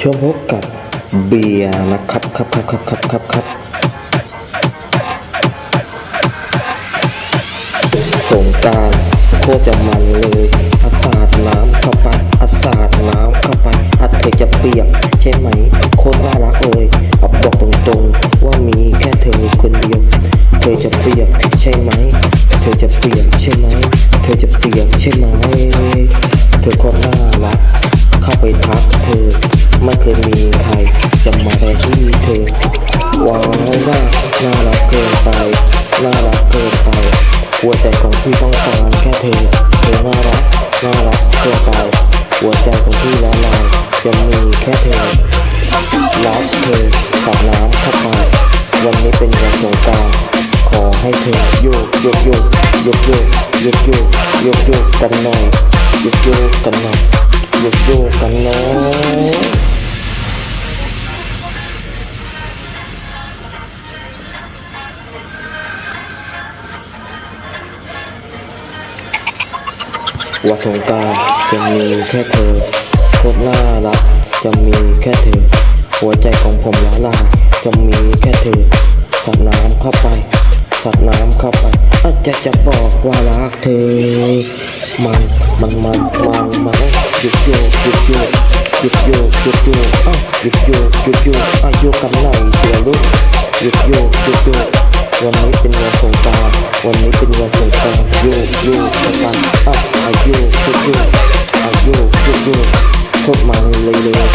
ชมพบกับเบียร์นะครับครับครับครับครับครับครับสงการโคตรจะมันเลยอาสาดน้ำเข้าไปอาสาดน้ำเข้าไปอัดเธอจะเปียกใช่ไหม โคตรน่ารักเลยอาบอกตรงๆ ว่ามีแค่เธอคนเดียว เธอจะเปียกใช่ไหม เธอจะเปียกใช่ไหม เธอจะเปียกใช่ไหม เธอโคตรน่า จะมาแทนที่เธอว้าวน่าน่ารักเกินไป น่ารักเกินไปหัวใจของพี่ต้องการแค่เธอ เธอน่ารัก น่ารักเกินไป หัวใจของพี่ละลายจะมีแค่เธอ รักเธอสับน้ำเข้าไปวันนี้เป็นวันสงกรารขอให้เธอโยกโยกโยกโยกโยกโยกโยกโยกโยกกันหน่อยโยกโยกกันหน่อยโยกโยกกันหน่อย วันสงการจะมีแค่เธอโคตรน่ารัก จะมีแค่เธอ หัวใจของผมละลายจะมีแค่เธอสัดน้ำเข้าไปสัดน้ำเข้าไปอาจจะจะบอกว่ารักเธอ มันมันมันมันมันหยุดโยกหยุดโยกหยุดโยกหยุดโยกอ้าวหยุดโยกหยุดโยกอายุกันหน่อยเดี๋ยวลูกหยุดโยกหยุดโยกวันนี้เป็นวันสงการวันนี้เป็นวันสงการโยกโยกกันอ้าวอา ยุหยุดโยกอายุหยุดโยกโคตรมันเลยเลย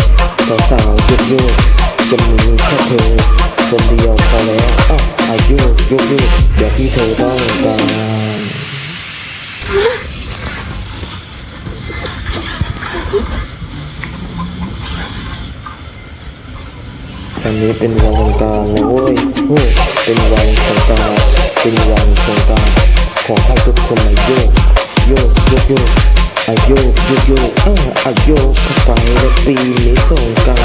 สาวสาวๆหยุดโยกจะมีแค่เธอคนเดียวพอแล้วอ้าวอายุหยุดโยกเดี๋ยวที่เธอต้องการวันนี้เป็นวันสงกรารนะเว้ยโอ้เป็นวันสงการเป็นวันสงการขอให้ทุกคนมาโยกโยกโยกโยก ayo yo yo ah ayo kafayla bini songa